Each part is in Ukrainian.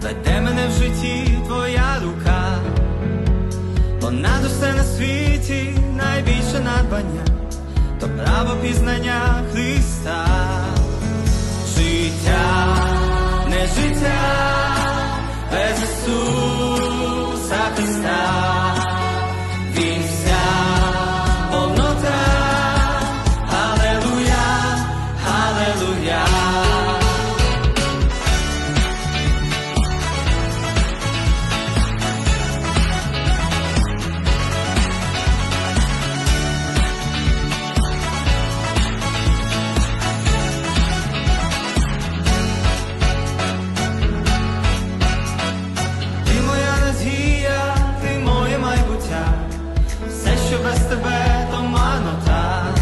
та де мене в житті твоя рука, понад усе на світі найбільше надбання, то право пізнання Христа, життя, не життя, без Ісуса Христа. Hallelujah. Без тебе, то манота.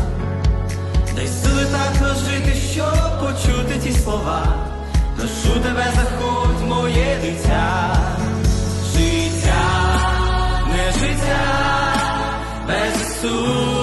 Дай сили так жити, щоб почути ті слова. Прошу тебе, заходь, моє дитя. Життя, не життя, без Ісуса.